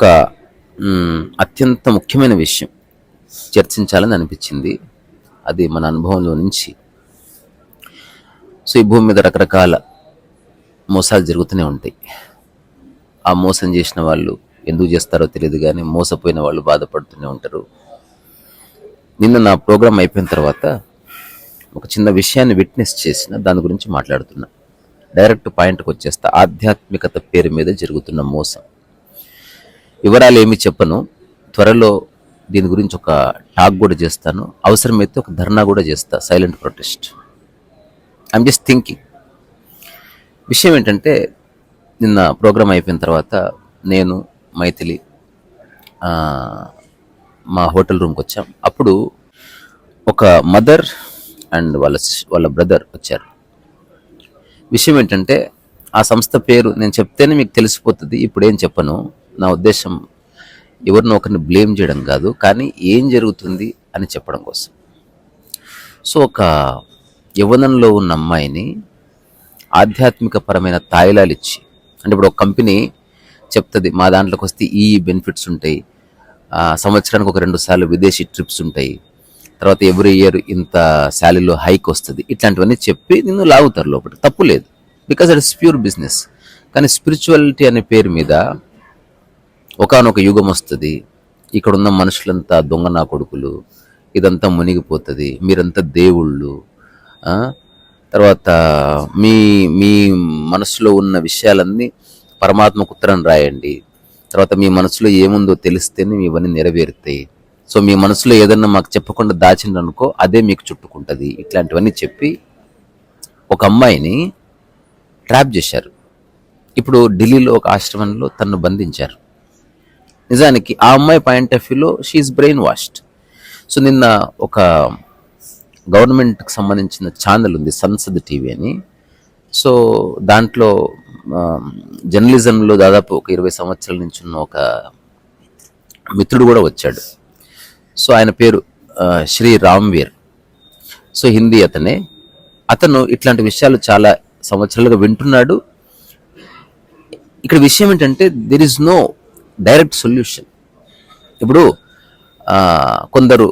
ఒక అత్యంత ముఖ్యమైన విషయం చర్చించాలని అనిపించింది. అది మన అనుభవంలో నుంచి. సో ఈ భూమి మీద రకరకాల మోసాలు జరుగుతూనే ఉంటాయి. ఆ మోసం చేసిన వాళ్ళు ఎందుకు చేస్తారో తెలియదు కానీ మోసపోయిన వాళ్ళు బాధపడుతూనే ఉంటారు. నిన్న నా ప్రోగ్రాం అయిపోయిన తర్వాత ఒక చిన్న విషయాన్ని విట్నెస్ చేసిన దాని గురించి మాట్లాడుతున్నా. డైరెక్ట్ పాయింట్కి వచ్చేస్తా. ఆధ్యాత్మికత పేరు మీద జరుగుతున్న మోసం. వివరాలు ఏమి చెప్పను. త్వరలో దీని గురించి ఒక టాక్ కూడా చేస్తాను. అవసరమైతే ఒక ధర్నా కూడా చేస్తా. Silent protest I'm just thinking విషయం ఏంటంటే నిన్న ప్రోగ్రామ్ అయిపోయిన తర్వాత నేను మైథిలి మా హోటల్ రూమ్కి వచ్చాం. అప్పుడు ఒక మదర్ అండ్ వాళ్ళ వాళ్ళ బ్రదర్ వచ్చారు. విషయం ఏంటంటే ఆ సంస్థ పేరు నేను చెప్తేనే మీకు తెలిసిపోతుంది. ఇప్పుడు ఏం చెప్పను. నా ఉద్దేశం ఎవరినో ఒకరిని బ్లేమ్ చేయడం కాదు కానీ ఏం జరుగుతుంది అని చెప్పడం కోసం. సో ఒక యవ్వనంలో ఉన్న అమ్మాయిని ఆధ్యాత్మిక పరమైన తాయిలాలు ఇచ్చి అంటే ఇప్పుడు ఒక కంపెనీ చెప్తుంది మా దాంట్లోకి వస్తే ఈ బెనిఫిట్స్ ఉంటాయి సంవత్సరానికి ఒక రెండు సార్లు విదేశీ ట్రిప్స్ ఉంటాయి తర్వాత ఎవ్రీ ఇయర్ ఇంత శాలరీలో హైక్ వస్తుంది ఇట్లాంటివన్నీ చెప్పి నిన్ను లాగుతారు లోపల. తప్పు లేదు బికాజ్ ఇట్స్ ప్యూర్ బిజినెస్ కానీ స్పిరిచువాలిటీ అనే పేరు మీద ఒకానొక యుగం వస్తుంది. ఇక్కడ ఉన్న మనుషులంతా దొంగ నా కొడుకులు. ఇదంతా మునిగిపోతుంది. మీరంతా దేవుళ్ళు. తర్వాత మీ మీ మనసులో ఉన్న విషయాలన్నీ పరమాత్మకు ఉత్తరం రాయండి. తర్వాత మీ మనసులో ఏముందో తెలిస్తేనే ఇవన్నీ నెరవేరుతాయి. సో మీ మనసులో ఏదన్నా మాకు చెప్పకుండా దాచిందనుకో అదే మీకు చుట్టుకుంటుంది. ఇట్లాంటివన్నీ చెప్పి ఒక అమ్మాయిని ట్రాప్ చేశారు. ఇప్పుడు ఢిల్లీలో ఒక ఆశ్రమంలో తన్ను బంధించారు. నిజానికి ఆ అమ్మాయి పాయింట్ ఆఫ్ వ్యూలో షీఈస్ బ్రెయిన్ వాష్డ్ సో నిన్న ఒక గవర్నమెంట్కి సంబంధించిన ఛానల్ ఉంది సంసద్ టీవీ అని. సో దాంట్లో um, జర్నలిజంలో దాదాపు ఒక ఇరవై సంవత్సరాల నుంచి ఉన్న ఒక మిత్రుడు కూడా వచ్చాడు. సో ఆయన పేరు శ్రీ రామ్వీర్. సో హిందీ అతనే. అతను ఇట్లాంటి విషయాలు చాలా సంవత్సరాలుగా వింటున్నాడు. ఇక్కడ విషయం ఏంటంటే there is no direct solution. ఇప్పుడు కొందరు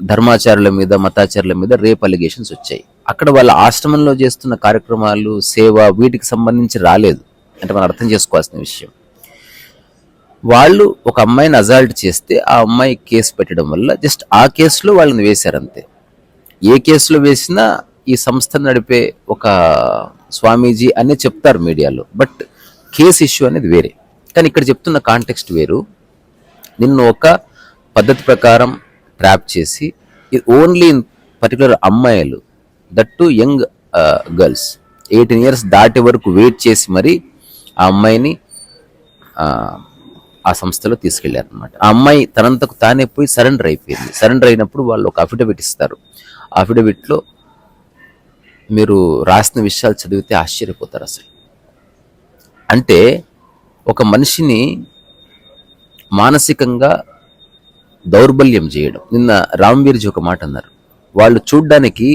ధర్మాచారుల మీద మతాచారుల మీద రేప్ అలిగేషన్స్ వచ్చాయి. అక్కడ వాళ్ళ ఆశ్రమంలో చేస్తున్న కార్యక్రమాలు సేవ వీటికి సంబంధించి రాలేదు. అంటే మనం అర్థం చేసుకోవాల్సిన విషయం. వాళ్ళు ఒక అమ్మాయిని అజాల్ట్ చేస్తే ఆ అమ్మాయి కేసు పెట్టడం వల్ల జస్ట్ ఆ కేసులో వాళ్ళని వేశారు అంతే. ఏ కేసులో వేసినా ఈ సంస్థ నడిపే ఒక స్వామీజీ అనే చెప్తారు మీడియాలో. బట్ కేసు ఇష్యూ అనేది వేరే. కానీ ఇక్కడ చెప్తున్న కాంటెక్స్ట్ వేరు. నిన్ను ఒక పద్ధతి ప్రకారం ట్రాప్ చేసి ఓన్లీ ఇన్ పర్టికులర్ అమ్మాయిలు that to young girls. Eighteen years దాటి వరకు వెయిట్ చేసి మరి ఆ అమ్మాయిని ఆ, సంస్థలో తీసుకెళ్ళారు అనమాట ఆ అమ్మాయి తనంతకు తానే పోయి సరెండర్ అయిపోయింది. సరెండర్ అయినప్పుడు వాళ్ళు ఒక అఫిడవిట్ ఇస్తారు. అఫిడవిట్లో మీరు రాసిన విషయాలు చదివితే ఆశ్చర్యపోతారు అసలు. అంటే ఒక మనిషిని మానసికంగా దౌర్బల్యం చేయడం. నిన్న రామ్వీర్జీ ఒక మాట అన్నారు. వాళ్ళు చూడ్డానికి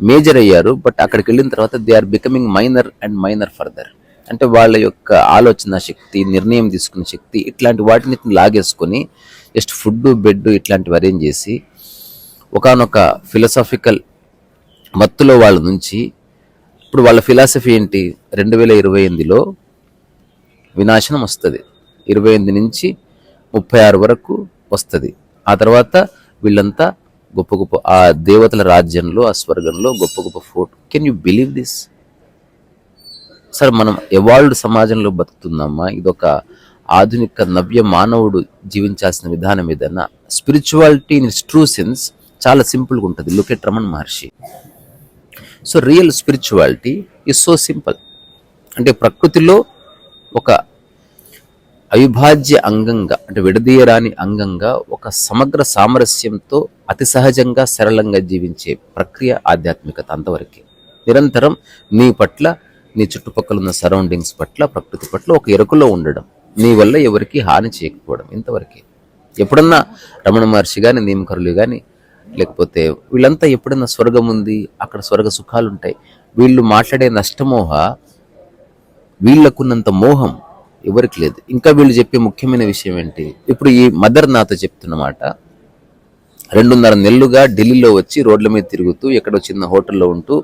మేజర్ అయ్యారు బట్ అక్కడికి వెళ్ళిన తర్వాత they are becoming minor and minor further. అంటే వాళ్ళ యొక్క ఆలోచన శక్తి నిర్ణయం తీసుకునే శక్తి ఇట్లాంటి వాటిని లాగేసుకొని జస్ట్ ఫుడ్ బెడ్ ఇట్లాంటివి అరేంజ్ చేసి ఒకానొక ఫిలసాఫికల్ మత్తులో వాళ్ళ నుంచి ఇప్పుడు వాళ్ళ ఫిలాసఫీ ఏంటి? రెండు వేల ఇరవై ఎనిమిదిలో వినాశనం వస్తుంది. ఇరవై ఎనిమిది నుంచి ముప్పై ఆరు వరకు వస్తుంది. ఆ తర్వాత వీళ్ళంతా గొప్ప గొప్ప ఆ దేవతల రాజ్యంలో ఆ స్వర్గంలో గొప్ప గొప్ప photo can you believe this? Sir మనం ఎవాల్డ్ సమాజంలో బతుకుతున్నామా? ఇదొక ఆధునిక నవ్య మానవుడు జీవించాల్సిన విధానం ఏదన్నా spirituality in its true sense చాలా సింపుల్గా ఉంటుంది. Look Raman Maharshi so real spirituality is so simple అంటే ప్రకృతిలో ఒక అవిభాజ్య అంగంగా అంటే విడదీయరాని అంగంగా ఒక సమగ్ర సామరస్యంతో అతి సహజంగా సరళంగా జీవించే ప్రక్రియ ఆధ్యాత్మికత అంతవరకే. నిరంతరం నీ పట్ల నీ చుట్టుపక్కల ఉన్న సరౌండింగ్స్ పట్ల ప్రకృతి పట్ల ఒక ఎరుకలో ఉండడం నీ వల్ల ఎవరికి హాని చేయకపోవడం ఇంతవరకే. ఎప్పుడన్నా రమణ మహర్షి కానీ నియమకరులు కానీ లేకపోతే వీళ్ళంతా ఎప్పుడన్నా స్వర్గం ఉంది అక్కడ స్వర్గ సుఖాలు ఉంటాయి వీళ్ళు మాట్లాడే నష్టమోహ వీళ్ళకున్నంత మోహం ఎవరికి లేదు. ఇంకా వీళ్ళు చెప్పే ముఖ్యమైన విషయం ఏంటి? ఇప్పుడు ఈ మదర్ నాతో చెప్తున్నమాట రెండున్నర నెలలుగా ఢిల్లీలో వచ్చి రోడ్ల మీద తిరుగుతూ ఎక్కడో చిన్న హోటల్లో ఉంటూ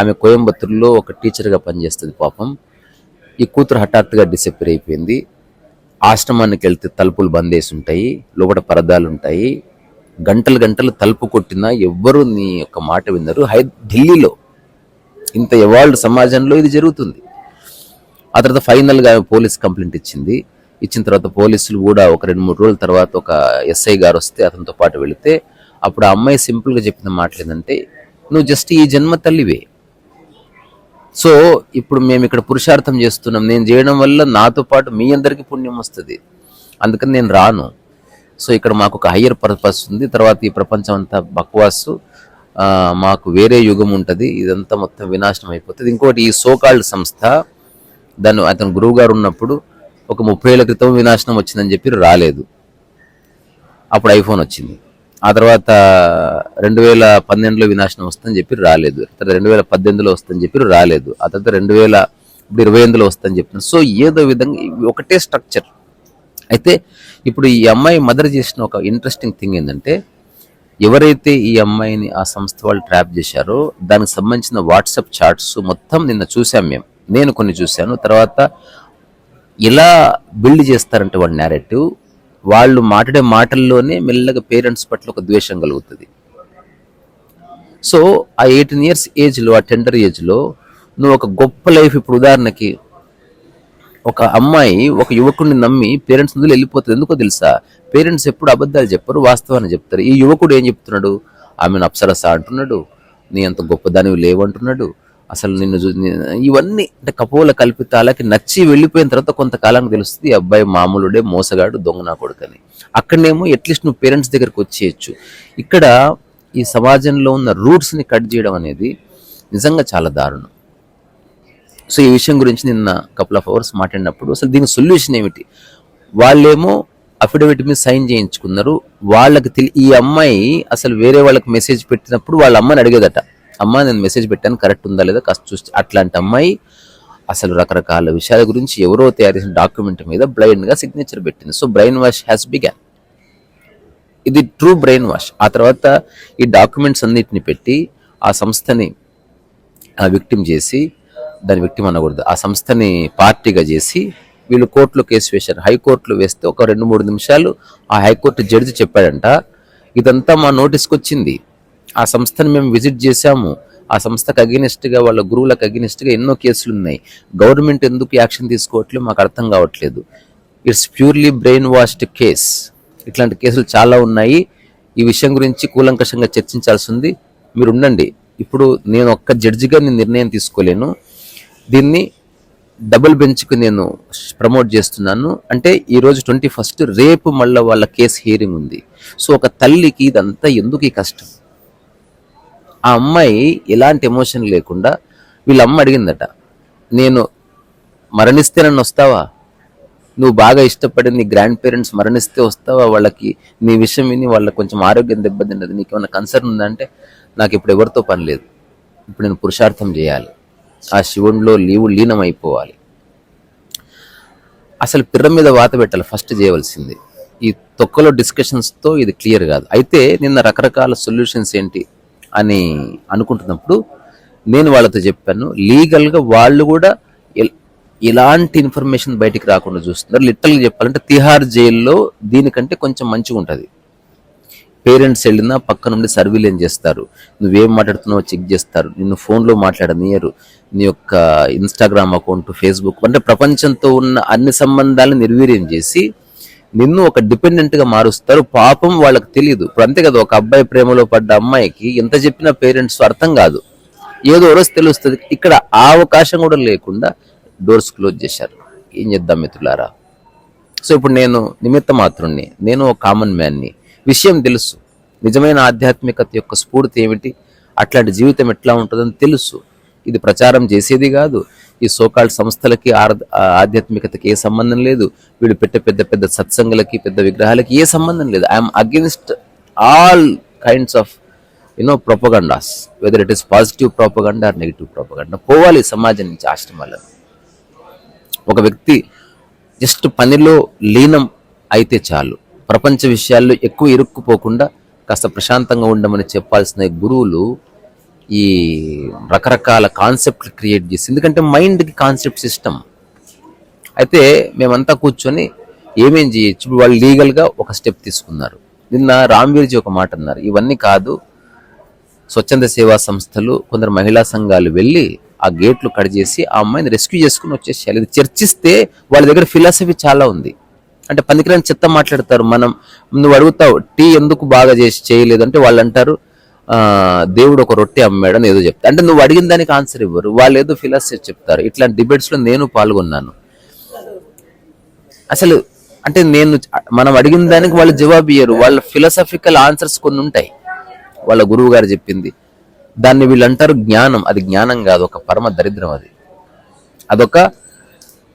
ఆమె కోయంబత్తూరులో ఒక టీచర్గా పనిచేస్తుంది పాపం. ఈ కూతురు హఠాత్తుగా డిసప్పేర్ అయిపోయింది. ఆశ్రమానికి వెళ్తే తలుపులు బంద్ వేసి ఉంటాయి లోపల పరదాలు ఉంటాయి గంటలు గంటలు తలుపు కొట్టినా ఎవ్వరూ నీ యొక్క మాట విన్నారు హై ఢిల్లీలో ఇంత ఎవాల్డ్ సమాజంలో ఇది జరుగుతుంది. ఆ తర్వాత ఫైనల్గా పోలీస్ కంప్లైంట్ ఇచ్చింది. ఇచ్చిన తర్వాత పోలీసులు కూడా ఒక రెండు మూడు రోజుల తర్వాత ఒక ఎస్ఐ గారు వస్తే అతనితో పాటు వెళితే అప్పుడు ఆ అమ్మాయి సింపుల్గా చెప్పిన మాటలు ఏంటంటే నువ్వు జస్ట్ ఈ జన్మ తల్లివే. సో ఇప్పుడు మేము ఇక్కడ పురుషార్థం చేస్తున్నాం. నేను చేయడం వల్ల నాతో పాటు మీ అందరికీ పుణ్యం వస్తుంది. అందుకని నేను రాను. సో ఇక్కడ మాకు ఒక హయ్యర్ పర్పస్ ఉంది. తర్వాత ఈ ప్రపంచం అంతా బక్వాసు. మాకు వేరే యుగం ఉంటుంది. ఇదంతా మొత్తం వినాశనం అయిపోతుంది. ఇంకోటి ఈ సోకాల్డ్ సంస్థ దాన్ని అతను గురువు గారు ఉన్నప్పుడు ఒక ముప్పై ఏళ్ళ క్రితం వినాశనం వచ్చిందని చెప్పి రాలేదు. అప్పుడు ఐఫోన్ వచ్చింది. ఆ తర్వాత రెండు వేల పన్నెండులో వినాశనం వస్తుందని చెప్పి రాలేదు. తర్వాత రెండు వేల పద్దెనిమిదిలో వస్తుందని చెప్పి రాలేదు. ఆ తర్వాత రెండు వేల ఇప్పుడు ఇరవై ఎనిమిదిలో వస్తుందని చెప్పిన సో ఏదో విధంగా ఒకటే స్ట్రక్చర్. అయితే ఇప్పుడు ఈ అమ్మాయి మదర్ చేసిన ఒక ఇంట్రెస్టింగ్ థింగ్ ఏంటంటే ఎవరైతే ఈ అమ్మాయిని ఆ సంస్థ వాళ్ళు ట్రాప్ చేశారో దానికి సంబంధించిన వాట్సాప్ చాట్స్ మొత్తం నిన్న చూసాం మేము. నేను కొన్ని చూశాను. తర్వాత ఎలా బిల్డ్ చేస్తారంటే వాళ్ళ నేరేటివ్ వాళ్ళు మాట్లాడే మాటల్లోనే మెల్లగా పేరెంట్స్ పట్ల ఒక ద్వేషం కలుగుతుంది. సో ఆ ఎయిటీన్ ఇయర్స్ ఏజ్లో ఆ టెండర్ ఏజ్లో నువ్వు ఒక గొప్ప లైఫ్ ఇప్పుడు ఉదాహరణకి ఒక అమ్మాయి ఒక యువకుడిని నమ్మి పేరెంట్స్ ముందు వెళ్ళిపోతుంది. ఎందుకో తెలుసా? పేరెంట్స్ ఎప్పుడు అబద్ధాలు చెప్పరు వాస్తవాన్ని చెప్తారు. ఈ యువకుడు ఏం చెప్తున్నాడు? ఆమెను అప్సరస అంటున్నాడు. నీ అంత గొప్పదానివి లేవంటున్నాడు. అసలు నిన్ను ఇవన్నీ అంటే కపోల కల్పితాలకి నచ్చి వెళ్ళిపోయిన తర్వాత కొంతకాలానికి తెలుస్తుంది ఈ అబ్బాయి మామూలుడే మోసగాడు దొంగ నా కొడుకని అక్కడనేమో అట్లీస్ట్ నువ్వు పేరెంట్స్ దగ్గరకు వచ్చేయచ్చు. ఇక్కడ ఈ సమాజంలో ఉన్న రూట్స్ని కట్ చేయడం అనేది నిజంగా చాలా దారుణం. సో ఈ విషయం గురించి నిన్న కపుల్ ఆఫ్ అవర్స్ మాట్లాడినప్పుడు అసలు దీని సొల్యూషన్ ఏమిటి? వాళ్ళేమో అఫిడవిట్ మీద సైన్ చేయించుకున్నారు. వాళ్ళకి తెలి ఈ అమ్మాయి అసలు వేరే వాళ్ళకి మెసేజ్ పెట్టినప్పుడు వాళ్ళ అమ్మని అడిగేదట. అమ్మ నేను మెసేజ్ పెట్టాను కరెక్ట్ ఉందా లేదా కాస్త చూస్తే అట్లాంటి అమ్మాయి అసలు రకరకాల విషయాల గురించి ఎవరో తయారు చేసిన డాక్యుమెంట్ మీద బ్లైండ్గా సిగ్నేచర్ పెట్టింది. So brain wash has begun ఇది ట్రూ బ్రెయిన్ వాష్ ఆ తర్వాత ఈ డాక్యుమెంట్స్ అన్నిటిని పెట్టి ఆ సంస్థని ఆ విక్టిమ్ చేసి దాని విక్టిమ్ అనకూడదు. ఆ సంస్థని పార్టీగా చేసి వీళ్ళు కోర్టులో కేసు వేశారు. హైకోర్టులో వేస్తే ఒక రెండు మూడు నిమిషాలు ఆ హైకోర్టు జడ్జి చెప్పాడంట ఇదంతా మా నోటీస్కి వచ్చింది. ఆ సంస్థను మేము విజిట్ చేశాము. ఆ సంస్థకు అగెనిస్ట్గా వాళ్ళ గురువులకు అగెనిస్ట్గా ఎన్నో కేసులు ఉన్నాయి. గవర్నమెంట్ ఎందుకు యాక్షన్ తీసుకోవట్లేదు మాకు అర్థం కావట్లేదు. It's purely brain washed case ఇట్లాంటి కేసులు చాలా ఉన్నాయి. ఈ విషయం గురించి కూలంకషంగా చర్చించాల్సి ఉంది. మీరు ఉండండి. ఇప్పుడు నేను ఒక్క జడ్జిగా నేను నిర్ణయం తీసుకోలేను. దీన్ని డబుల్ బెంచ్కి నేను ప్రమోట్ చేస్తున్నాను. అంటే ఈరోజు ట్వంటీ ఫస్ట్ రేపు మళ్ళీ వాళ్ళ కేసు హియరింగ్ ఉంది. సో ఒక తల్లికి ఇదంతా ఎందుకు ఈ కష్టం? ఆ అమ్మాయి ఎలాంటి ఎమోషన్ లేకుండా వీళ్ళ అమ్మ అడిగిందట నేను మరణిస్తే నన్ను వస్తావా? నువ్వు బాగా ఇష్టపడి నీ గ్రాండ్ పేరెంట్స్ మరణిస్తే వస్తావా? వాళ్ళకి నీ విషయం విని వాళ్ళకి కొంచెం ఆరోగ్యం దెబ్బతిన్నది నీకు ఏమైనా కన్సర్న్ ఉందంటే నాకు ఇప్పుడు ఎవరితో పని లేదు. ఇప్పుడు నేను పురుషార్థం చేయాలి. ఆ శివునిలో లీవు లీనం అయిపోవాలి అసలు పిర్ర మీద వాత పెట్టాలి ఫస్ట్ చేయవలసింది. ఈ తొక్కలో డిస్కషన్స్తో ఇది క్లియర్ కాదు. అయితే నిన్న రకరకాల సొల్యూషన్స్ ఏంటి? అని అనుకుంటున్నప్పుడు నేను వాళ్ళతో చెప్పాను. లీగల్గా వాళ్ళు కూడా ఎలాంటి ఇన్ఫర్మేషన్ బయటికి రాకుండా చూస్తున్నారు. లిటరల్గా చెప్పాలంటే తిహార్ జైల్లో దీనికంటే కొంచెం మంచిగా ఉంటుంది. పేరెంట్స్ వెళ్ళినా పక్క నుండి సర్వీలెన్స్ చేస్తారు. నువ్వేం మాట్లాడుతున్నావో చెక్ చేస్తారు. నిన్ను ఫోన్లో మాట్లాడనియరు. నీ యొక్క ఇన్స్టాగ్రామ్ అకౌంట్ ఫేస్బుక్ అంటే ప్రపంచంతో ఉన్న అన్ని సంబంధాలను నిర్వీర్యం చేసి నిన్ను ఒక డిపెండెంట్గా మారుస్తారు. పాపం వాళ్ళకి తెలియదు ఇప్పుడు అంతే కదా ఒక అబ్బాయి ప్రేమలో పడ్డ అమ్మాయికి ఎంత చెప్పినా పేరెంట్స్ అర్థం కాదు. ఏదో రోజు తెలుస్తుంది. ఇక్కడ ఆ అవకాశం కూడా లేకుండా డోర్స్ క్లోజ్ చేశారు. ఏం చేద్దాం మిత్రులారా? సో ఇప్పుడు నేను నిమిత్త మాత్రుణ్ణి నేను ఒక కామన్ మ్యాన్ని విషయం తెలుసు. నిజమైన ఆధ్యాత్మికత యొక్క స్ఫూర్తి ఏమిటి? అట్లాంటి జీవితం ఎట్లా ఉంటుందని తెలుసు. ఇది ప్రచారం చేసేది కాదు. ఈ సోకాల్డ్ సంస్థలకి ఆధ్యాత్మికతకి ఏ సంబంధం లేదు. వీళ్ళు పెట్టే పెద్ద పెద్ద సత్సంగులకి పెద్ద విగ్రహాలకి ఏ సంబంధం లేదు. I'm against all kinds of you know propagandas whether it is positive propaganda or negative propaganda పోవాలి సమాజం నుంచి ఆశ్రమాలను. ఒక వ్యక్తి జస్ట్ పనిలో లీనం అయితే చాలు. ప్రపంచ విషయాల్లో ఎక్కువ ఇరుక్కుపోకుండా కాస్త ప్రశాంతంగా ఉండమని చెప్పాల్సిన గురువులు ఈ రకరకాల కాన్సెప్ట్లు క్రియేట్ చేసి ఎందుకంటే మైండ్కి కాన్సెప్ట్ సిస్టమ్ అయితే మేమంతా కూర్చొని ఏమేం చేయొచ్చు? వాళ్ళు లీగల్గా ఒక స్టెప్ తీసుకున్నారు. నిన్న రామ్వీర్జీ ఒక మాట అన్నారు. ఇవన్నీ కాదు స్వచ్ఛంద సేవా సంస్థలు కొందరు మహిళా సంఘాలు వెళ్ళి ఆ గేట్లు కట్ చేసి ఆ అమ్మాయిని రెస్క్యూ చేసుకుని వచ్చేసేయాలి. ఇది చర్చిస్తే వాళ్ళ దగ్గర ఫిలాసఫీ చాలా ఉంది. అంటే పనికిరాని చెత్త మాట్లాడతారు. మనం నువ్వు అడుగుతావు టీ ఎందుకు బాగా చేసి చేయలేదు అంటే వాళ్ళు అంటారు దేవుడు ఒక రొట్టె అమ్మాడని ఏదో చెప్తా. అంటే నువ్వు అడిగిన దానికి ఆన్సర్ ఇవ్వరు. వాళ్ళు ఏదో ఫిలాసఫీ చెప్తారు. ఇట్లాంటి డిబేట్స్లో నేను పాల్గొన్నాను. అసలు అంటే నేను మనం అడిగిన దానికి వాళ్ళు జవాబు ఇయ్యరు. వాళ్ళ ఫిలాసఫికల్ ఆన్సర్స్ కొన్ని ఉంటాయి. వాళ్ళ గురువు గారు చెప్పింది. దాన్ని వీళ్ళు అంటారు జ్ఞానం. అది జ్ఞానం కాదు. ఒక పరమ దరిద్రం అది. అదొక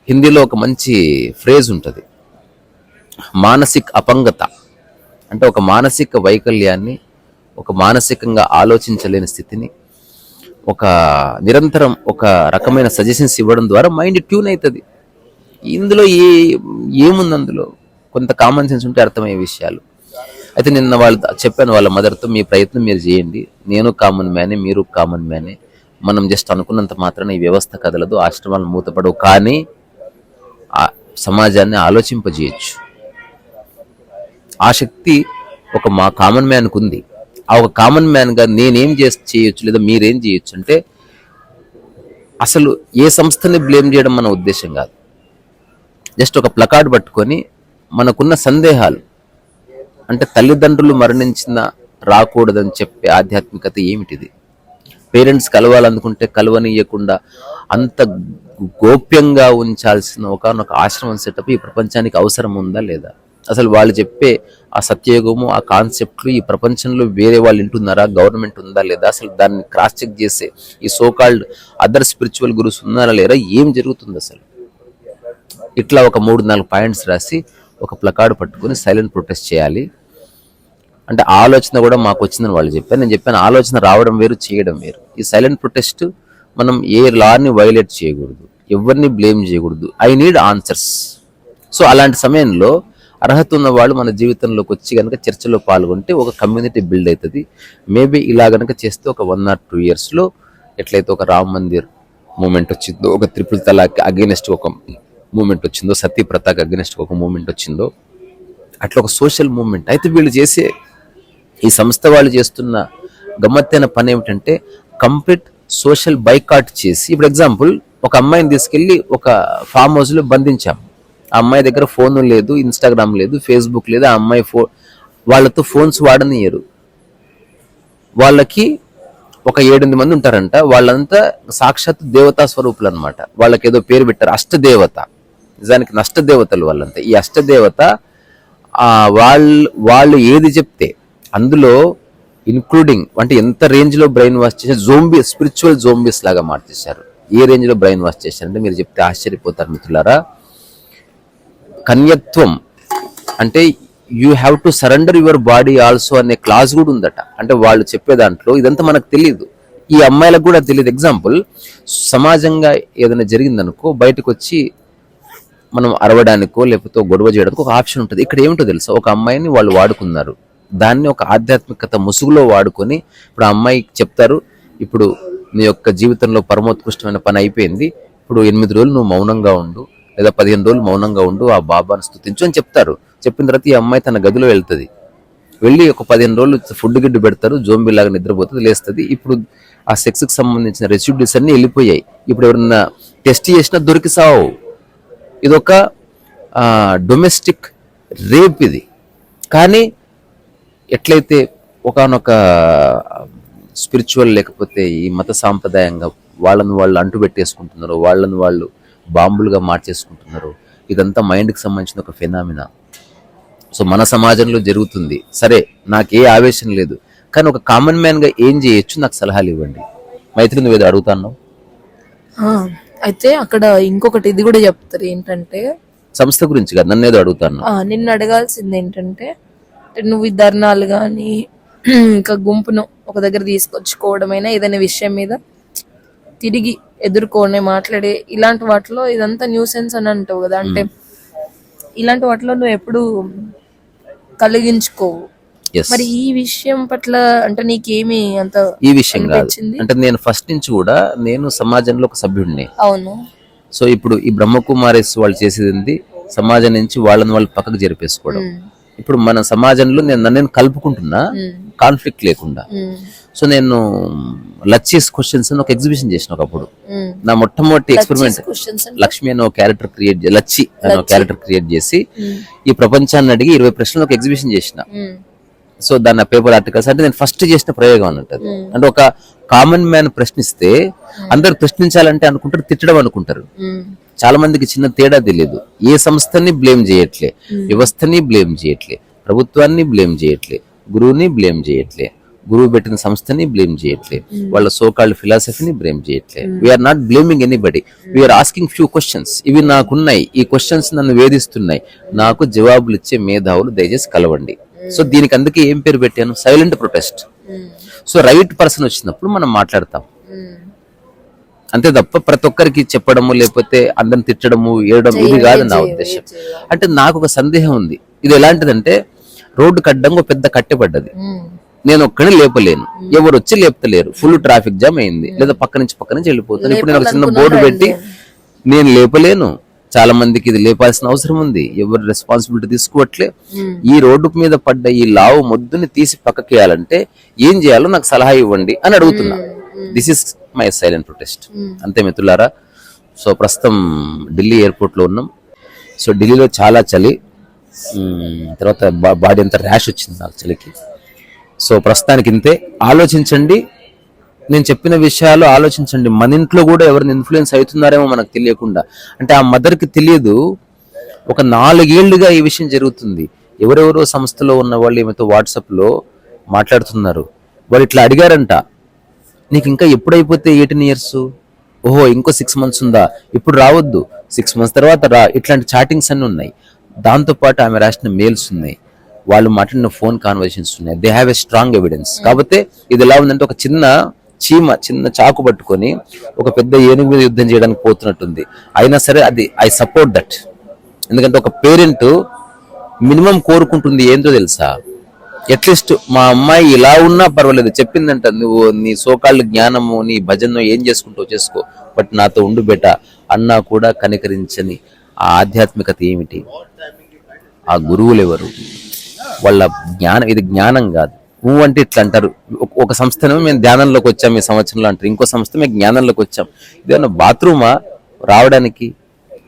హిందీలో ఒక మంచి ఫ్రేజ్ ఉంటుంది. మానసిక అపంగత. అంటే ఒక మానసిక వైకల్యాన్ని ఒక మానసికంగా ఆలోచించలేని స్థితిని ఒక నిరంతరం ఒక రకమైన సజెషన్స్ ఇవ్వడం ద్వారా మైండ్ ట్యూన్ అవుతుంది ఇందులో ఏ ఏముంది అందులో? కొంత కామన్ సెన్స్ ఉంటే అర్థమయ్యే విషయాలు. అయితే నిన్న వాళ్ళు చెప్పాను వాళ్ళ మదర్తో మీ ప్రయత్నం మీరు చేయండి. నేను కామన్ మ్యానే మీరు కామన్ మ్యానే. మనం జస్ట్ అనుకున్నంత మాత్రాన ఈ వ్యవస్థ కదలదు ఆశ్రమాలు మూతపడవు. కానీ ఆ సమాజాన్ని ఆలోచింపజేయచ్చు. ఆ శక్తి ఒక మా కామన్ మ్యాన్కు ఉంది ఆ ఒక కామన్ మ్యాన్గా నేనేం చేసి చేయొచ్చు లేదా మీరేం చేయొచ్చు అంటే అసలు ఏ సంస్థని బ్లేమ్ చేయడం మన ఉద్దేశం కాదు. జస్ట్ ఒక ప్లకార్డ్ పట్టుకొని మనకున్న సందేహాలు అంటే తల్లిదండ్రులు మరణించిన రాకూడదని చెప్పే ఆధ్యాత్మికత ఏమిటిది? పేరెంట్స్ కలవాలనుకుంటే కలవనీయకుండా అంత గోప్యంగా ఉంచాల్సిన ఒకనొక ఆశ్రమం సెటప్ ఈ ప్రపంచానికి అవసరం ఉందా లేదా? అసలు వాళ్ళు చెప్పే ఆ సత్యయుగము ఆ కాన్సెప్ట్లు ఈ ప్రపంచంలో వేరే వాళ్ళు వింటున్నారా? గవర్నమెంట్ ఉందా లేదా? అసలు దాన్ని క్రాస్ చెక్ చేసే ఈ సోకాల్డ్ అదర్ స్పిరిచువల్ గురుస్ ఉన్నారా లేరా? ఏం జరుగుతుంది అసలు? ఇట్లా ఒక మూడు నాలుగు పాయింట్స్ రాసి ఒక ప్లకార్డ్ పట్టుకొని సైలెంట్ ప్రొటెస్ట్ చేయాలి. అంటే ఆలోచన కూడా మాకు వచ్చిందని వాళ్ళు చెప్పారు. నేను చెప్పాను ఆలోచన రావడం వేరు చేయడం వేరు. ఈ సైలెంట్ ప్రొటెస్ట్ మనం ఏ లాని వైలేట్ చేయకూడదు. ఎవరిని బ్లేమ్ చేయకూడదు. ఐ నీడ్ ఆన్సర్స్ సో అలాంటి సమయంలో అర్హత ఉన్న వాళ్ళు మన జీవితంలోకి వచ్చి కనుక చర్చలో పాల్గొంటే ఒక కమ్యూనిటీ బిల్డ్ అవుతుంది మేబీ ఇలా కనుక చేస్తే ఒక వన్ ఆర్ టూ ఇయర్స్లో ఎట్లయితే ఒక రామ్ మందిర్ మూమెంట్ వచ్చిందో ఒక త్రిపుల్ తలాక్ అగేనెస్ట్ ఒక మూమెంట్ వచ్చిందో సతీ ప్రతాక్ అగేనెస్ట్ ఒక మూమెంట్ వచ్చిందో అట్లా ఒక సోషల్ మూమెంట్. అయితే వీళ్ళు చేసే ఈ సంస్థ వాళ్ళు చేస్తున్న గమ్మత్తైన పని ఏమిటంటే కంప్లీట్ సోషల్ బైకాట్ చేసి ఇప్పుడు ఎగ్జాంపుల్ ఒక అమ్మాయిని తీసుకెళ్ళి ఒక ఫామ్ హౌస్లో బంధించాం. అమ్మాయి దగ్గర ఫోన్ లేదు ఇన్స్టాగ్రామ్ లేదు ఫేస్బుక్ లేదు ఆ అమ్మాయి ఫో వాళ్ళతో ఫోన్స్ వాడనియరు వాళ్ళకి ఒక ఏడెనిమిది మంది ఉంటారంట. వాళ్ళంతా సాక్షాత్ దేవతా స్వరూపులు అనమాట వాళ్ళకి ఏదో పేరు పెట్టారు అష్టదేవత. నిజానికి నష్టదేవతలు వాళ్ళంతా. ఈ అష్టదేవత వాళ్ళు వాళ్ళు ఏది చెప్తే అందులో ఇన్క్లూడింగ్ అంటే ఎంత రేంజ్లో బ్రెయిన్ వాష్ చేశారు జోంబీ స్పిరిచువల్ జోంబీస్ లాగా మార్చేశారు. ఏ రేంజ్లో బ్రెయిన్ వాష్ చేశారంటే మీరు చెప్తే ఆశ్చర్యపోతారు మిత్రులారా. కన్యత్వం. అంటే you have to surrender your body also అనే క్లాస్ కూడా ఉందట. అంటే వాళ్ళు చెప్పే దాంట్లో ఇదంతా మనకు తెలియదు ఈ అమ్మాయిలకు కూడా తెలియదు ఎగ్జాంపుల్ సమాజంగా ఏదైనా జరిగిందనుకో బయటకు వచ్చి మనం అరవడానికో లేకపోతే గొడవ చేయడానికి ఒక ఆప్షన్ ఉంటుంది. ఇక్కడ ఏమిటో తెలుసా? ఒక అమ్మాయిని వాళ్ళు వాడుకున్నారు. దాన్ని ఒక ఆధ్యాత్మికత ముసుగులో వాడుకొని ఇప్పుడు ఆ అమ్మాయికి చెప్తారు ఇప్పుడు నీ యొక్క జీవితంలో పరమోత్కృష్టమైన పని అయిపోయింది. ఇప్పుడు ఎనిమిది రోజులు నువ్వు మౌనంగా ఉండు. లేదా పదిహేను రోజులు మౌనంగా ఉండు ఆ బాబాను స్థుతించు అని చెప్తారు. చెప్పిన తర్వాత ఈ అమ్మాయి తన గదిలో వెళ్తుంది. వెళ్ళి ఒక పదిహేను రోజులు ఫుడ్ గిడ్డు పెడతారు జోంబీలాగా నిద్రపోతుంది లేస్తుంది. ఇప్పుడు ఆ సెక్స్కి సంబంధించిన రెసిడ్యూస్ అన్ని వెళ్ళిపోయాయి. ఇప్పుడు ఎవరన్నా టెస్ట్ చేసినా దొరికి సావు ఇదొక డొమెస్టిక్ రేప్ ఇది. కానీ ఎట్లయితే ఒకనొక స్పిరిచువల్ లేకపోతే ఈ మత సాంప్రదాయంగా వాళ్ళని వాళ్ళు అంటు పెట్టేసుకుంటున్నారు వాళ్ళని వాళ్ళు బాంబులుగా మార్చేసుకుంటున్నారు. ఇదంతా మైండ్కి సంబంధించిన ఒక ఫెనామినా. సో మన సమాజంలో జరుగుతుంది. సరే నాకు ఏ ఆవేశం లేదు. కానీ ఒక కామన్ మ్యాన్గా ఏం చేయొచ్చు? నాకు సలహాలు ఇవ్వండి. మైత్రి నువ్వు ఏదో అడుగుతాను అయితే అక్కడ ఇంకొకటి ఇది కూడా చెప్తారు ఏంటంటే సంస్థ గురించి కదా నన్ను ఏదో అడుగుతాను నిన్ను అడగాల్సింది ఏంటంటే నువ్వు ధర్నాలు కానీ ఇంకా గుంపును ఒక దగ్గర తీసుకొచ్చుకోవడమైనా ఏదైనా విషయం మీద తిరిగి ఎదుర్కొనే మాట్లాడే ఇలాంటి వాటిలో ఇదంతా న్యూసెన్స్ అని అంటావు కదా. అంటే ఇలాంటి వాటిలో నువ్వు ఎప్పుడు కలిగించుకోవు. మరి ఈ విషయం పట్ల అంటే నీకేమి అంత ఈ విషయం కాదు? అంటే నేను ఫస్ట్ నుంచి కూడా నేను సమాజంలో ఒక సభ్యుడిని. అవును. సో ఇప్పుడు ఈ బ్రహ్మకుమారేస్ వాళ్ళు చేసేది సమాజం నుంచి వాళ్ళని వాళ్ళు పక్కకు జరిపేసుకోవడం. ఉమ్, ఇప్పుడు మన సమాజంలో నేను నన్ను నేను కలుపుకుంటున్నా కాన్ఫ్లిక్ట్ లేకుండా. ఉమ్, సో నేను లచ్చీస్ క్వశ్చన్స్ అని ఒక ఎగ్జిబిషన్ చేసిన ఒకప్పుడు. నా మొట్టమొదటి ఎక్స్పెరిమెంట్ లక్ష్మి అనే ఒక క్యారెక్టర్ క్రియేట్ లచ్చి అనే ఒక క్యారెక్టర్ క్రియేట్ చేసి ఈ ప్రపంచాన్ని అడిగి ఇరవై ప్రశ్నలు ఒక ఎగ్జిబిషన్ చేసిన. సో దాని పేపర్ ఆర్టికల్స్ అంటే నేను ఫస్ట్ చేసిన ప్రయోగం అన్నట్టు. అంటే ఒక కామన్ మ్యాన్ ప్రశ్నిస్తే అందరు ప్రశ్నించాలంటే అనుకుంటారు తిట్టడం అనుకుంటారు. చాలా మందికి చిన్న తేడా తెలియదు. ఏ సంస్థని బ్లేమ్ చేయట్లే వ్యవస్థని బ్లేమ్ చేయట్లే ప్రభుత్వాన్ని బ్లేమ్ చేయట్లే గురువుని బ్లేమ్ చేయట్లే. గురువు పెట్టిన సంస్థని బ్లేమ్ చేయట్లే వాళ్ళ సోకాల్డ్ ఫిలాసఫీని బ్లేమ్ చేయట్లే we are not blaming anybody we are asking few questions ఇవి నాకున్నాయి. ఈ క్వశ్చన్స్ నన్ను వేధిస్తున్నాయి. నాకు జవాబులు ఇచ్చే మేధావులు దయచేసి కలవండి. సో దీనికి అందుకే ఏం పేరు పెట్టాను? Silent protest so right person వచ్చినప్పుడు మనం మాట్లాడతాం. ఉమ్. అంతే తప్ప ప్రతి ఒక్కరికి చెప్పడము లేకపోతే అందరిని తిట్టడము ఏడడం ఇది కాదు నా ఉద్దేశం. అంటే నాకు ఒక సందేహం ఉంది. ఇది ఎలాంటిదంటే రోడ్డు కడ్డంగా ఒక పెద్ద కట్టె పడ్డది. ఉమ్, నేను ఒక్కడిని లేపలేను. ఎవరు వచ్చి లేపుతలేరు. ఫుల్ ట్రాఫిక్ జామ్ అయింది. లేదా పక్క నుంచి పక్క నుంచి వెళ్ళిపోతాను ఇప్పుడు నేను ఒక చిన్న బోర్డు పెట్టి నేను లేపలేను. చాలా మందికి ఇది లేపాల్సిన అవసరం ఉంది. ఎవరు రెస్పాన్సిబిలిటీ తీసుకోవట్లే. ఈ రోడ్డు మీద పడ్డ ఈ లావు మొద్దుని తీసి పక్కకేయాలంటే ఏం చేయాలో నాకు సలహా ఇవ్వండి అని అడుగుతున్నా. This is my silent protest అంతే మిత్రులారా. సో ప్రస్తుతం ఢిల్లీ ఎయిర్పోర్ట్లో ఉన్నాం. సో ఢిల్లీలో చాలా చలి. తర్వాత బాడీ అంతా ర్యాష్ వచ్చింది నాకు చలికి. సో ప్రస్తుతానికి ఇంతే. ఆలోచించండి. నేను చెప్పిన విషయాలు ఆలోచించండి. మన ఇంట్లో కూడా ఎవరిని ఇన్ఫ్లుయెన్స్ అవుతున్నారేమో మనకు తెలియకుండా. అంటే ఆ మదర్కి తెలియదు. ఒక నాలుగేళ్ళుగా ఈ విషయం జరుగుతుంది. ఎవరెవరో సంస్థలో ఉన్న వాళ్ళు ఏమైతే వాట్సాప్లో మాట్లాడుతున్నారు. వాళ్ళు ఇట్లా అడిగారంట. నీకు ఇంకా ఎప్పుడైపోతే ఎయిటీన్ ఇయర్స్? ఓహో ఇంకో సిక్స్ మంత్స్ ఉందా? ఇప్పుడు రావద్దు. సిక్స్ మంత్స్ తర్వాత రా. ఇట్లాంటి చాటింగ్స్ అన్నీ ఉన్నాయి. దాంతోపాటు ఆమె రాసిన మెయిల్స్ ఉన్నాయి. వాళ్ళు మాట్లాడిన ఫోన్ కాన్వర్సేషన్స్ ఉన్నాయి. They have a strong evidence కాకపోతే ఇది ఎలా ఉందంటే ఒక చిన్న చీమ చిన్న చాకు పట్టుకొని ఒక పెద్ద ఏనుగు మీద యుద్ధం చేయడానికి పోతున్నట్టుంది. అయినా సరే అది ఐ సపోర్ట్ దట్ ఎందుకంటే ఒక పేరెంట్ మినిమం కోరుకుంటుంది ఏంటో తెలుసా? అట్లీస్ట్ మా అమ్మాయి ఇలా ఉన్నా పర్వాలేదు. చెప్పిందంట నువ్వు నీ సోకాళ్ళు జ్ఞానము నీ భజన ఏం చేసుకుంటావు చేసుకో. బట్ నాతో ఉండు బెట. అన్నా కూడా కనికరించని ఆ ఆధ్యాత్మికత ఏమిటి? ఆ గురువులు ఎవరు వాళ్ళ జ్ఞానం ఇది జ్ఞానం కాదు. నువ్వు అంటే ఇట్లా అంటారు. ఒక- సంస్థను మేము ధ్యానంలోకి వచ్చాం ఈ సంవత్సరంలో అంటారు. ఇంకో సంస్థ మేము జ్ఞానంలోకి వచ్చాం. ఇదేమన్నా బాత్రూమా? రావడానికి.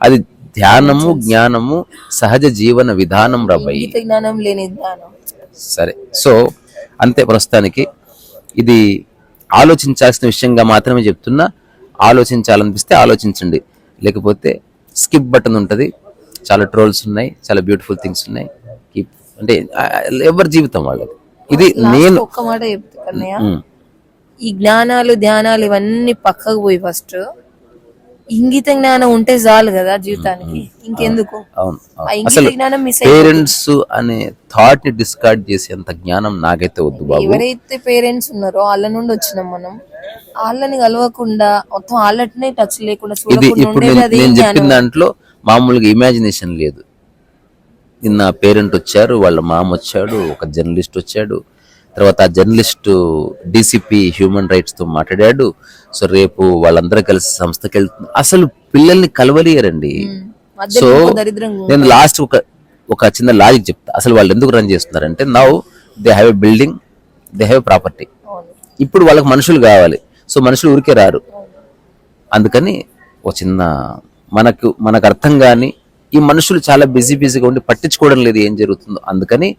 అది ధ్యానము జ్ఞానము సహజ జీవన విధానం రబ్బయ్యి ఇంగిత జ్ఞానం లేని జ్ఞానం. సరే. సో అంతే ప్రస్తుతానికి. ఇది ఆలోచించాల్సిన విషయంగా మాత్రమే చెప్తున్నా. ఆలోచించాలనిపిస్తే ఆలోచించండి. లేకపోతే స్కిప్ బటన్ ఉంటుంది. చాలా ట్రోల్స్ ఉన్నాయి. చాలా బ్యూటిఫుల్ థింగ్స్ ఉన్నాయి. Keep- అంటే ఎవరి జీవితం వాళ్ళది? ఇది నేను ఒక్క మాట చెప్తా కన్నయ్య. ఉమ్, ఈ జ్ఞానాలు ధ్యానాలు ఇవన్నీ పక్కకు పోయి ఫస్ట్ ఇంగిత జ్ఞానం ఉంటే చాలు కదా జీవితానికి. ఇంకెందుకు? అసలు పేరెంట్స్ అనే థాట్ని డిస్కార్డ్ చేసేంత జ్ఞానం నాకైతే వద్దు బాబు. ఎవరైతే పేరెంట్స్ ఉన్నారో వాళ్ళ నుండి వచ్చినాం మనం వాళ్ళని కలవకుండా మొత్తం వాళ్ళనే టచ్ లేకుండా చూడకుండా నేను చెప్పిన దాంట్లో మామూలుగా ఇమాజినేషన్ లేదు. నిన్న పేరెంట్ వచ్చారు వాళ్ళ మామ వచ్చాడు ఒక జర్నలిస్ట్ వచ్చాడు. తర్వాత ఆ జర్నలిస్ట్ డీసీపీ హ్యూమన్ రైట్స్తో మాట్లాడాడు. సో రేపు వాళ్ళందరూ కలిసి సంస్థకి వెళ్తున్నారు అసలు పిల్లల్ని కలవలేరండి సో. నేను లాస్ట్ ఒక ఒక చిన్న లాజిక్ చెప్తా. అసలు వాళ్ళు ఎందుకు రన్ చేస్తున్నారంటే now they have a building they have property. ఇప్పుడు వాళ్ళకి మనుషులు కావాలి. సో మనుషులు ఊరికే రారు. అందుకని ఒక చిన్న మనకు మనకు అర్థం కాని ఈ మనుషులు చాలా బిజీ బిజీగా ఉండి పట్టించుకోవడం లేదు ఏం జరుగుతుందో. అందుకని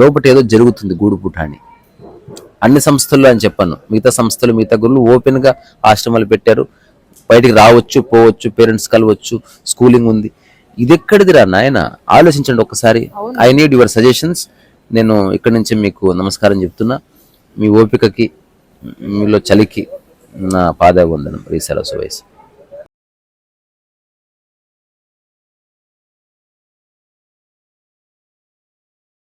లోపట ఏదో జరుగుతుంది గూడుపుట అని అన్ని సంస్థల్లో అని చెప్పాను. మిగతా సంస్థలు మిగతా గురువులు ఓపెన్గా ఆశ్రమాలు పెట్టారు. బయటికి రావచ్చు పోవచ్చు పేరెంట్స్ కలవచ్చు స్కూలింగ్ ఉంది. ఇది ఎక్కడిదిరా నాయన? ఆలోచించండి ఒక్కసారి ఐ నీడ్ యువర్ సజెషన్స్ నేను ఇక్కడి నుంచి మీకు నమస్కారం చెప్తున్నా. మీ ఓపికకి మీలో చలికి నా పాదాభివందనం. రీసెలస్ వయసు